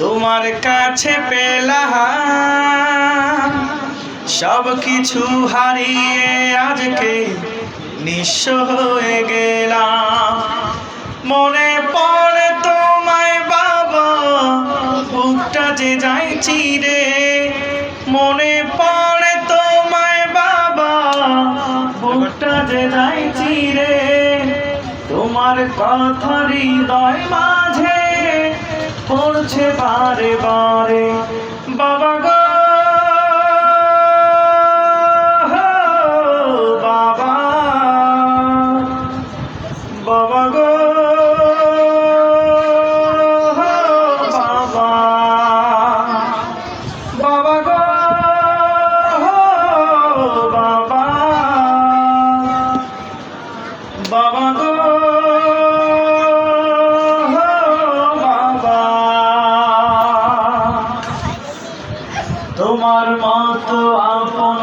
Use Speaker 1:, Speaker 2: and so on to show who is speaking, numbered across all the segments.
Speaker 1: তোমার কাছে পেলাম। সব কিছু হারিয়ে আজকে নিঃস্ব হয়ে গেলাম। মনে পড়ে তোমায় বাবা, বুকটা যে যাই চিরে মনে পড়ে তোমায় বাবা, বুকটা যে যাই চিরে তোমার কথা হৃদয় মাঝে পড়ছে বারে বারে।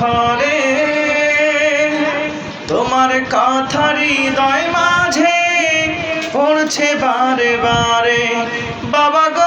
Speaker 1: ঘরে। তোমার কথা দয় মাঝে পড়ছে বারে বারে। বাবা গো